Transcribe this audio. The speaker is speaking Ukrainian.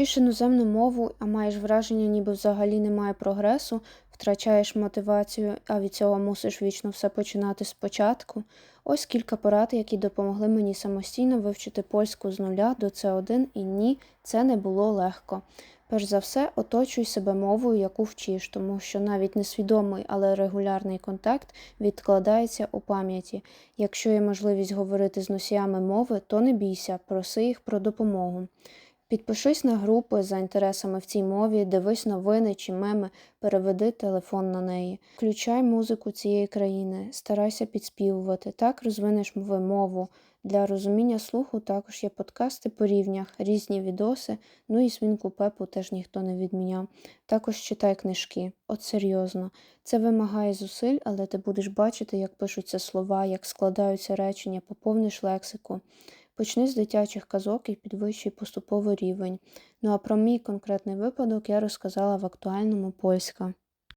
Вчиш іноземну мову, а маєш враження, ніби взагалі немає прогресу, втрачаєш мотивацію, а від цього мусиш вічно все починати спочатку. Ось кілька порад, які допомогли мені самостійно вивчити польську з нуля до С1 і ні, це не було легко. Перш за все, оточуй себе мовою, яку вчиш, тому що навіть несвідомий, але регулярний контакт відкладається у пам'яті. Якщо є можливість говорити з носіями мови, то не бійся, проси їх про допомогу. Підпишись на групи за інтересами в цій мові, дивись новини чи меми, переведи телефон на неї. Включай музику цієї країни, старайся підспівувати. Так розвинеш мову. Для розуміння слуху також є подкасти по рівнях, різні відоси, ну і свінку Пепу теж ніхто не відміняв. Також читай книжки. От серйозно. Це вимагає зусиль, але ти будеш бачити, як пишуться слова, як складаються речення, поповниш лексику. Почни з дитячих казок і підвищуй поступово рівень. Ну а про мій конкретний випадок я розказала в актуальному польська.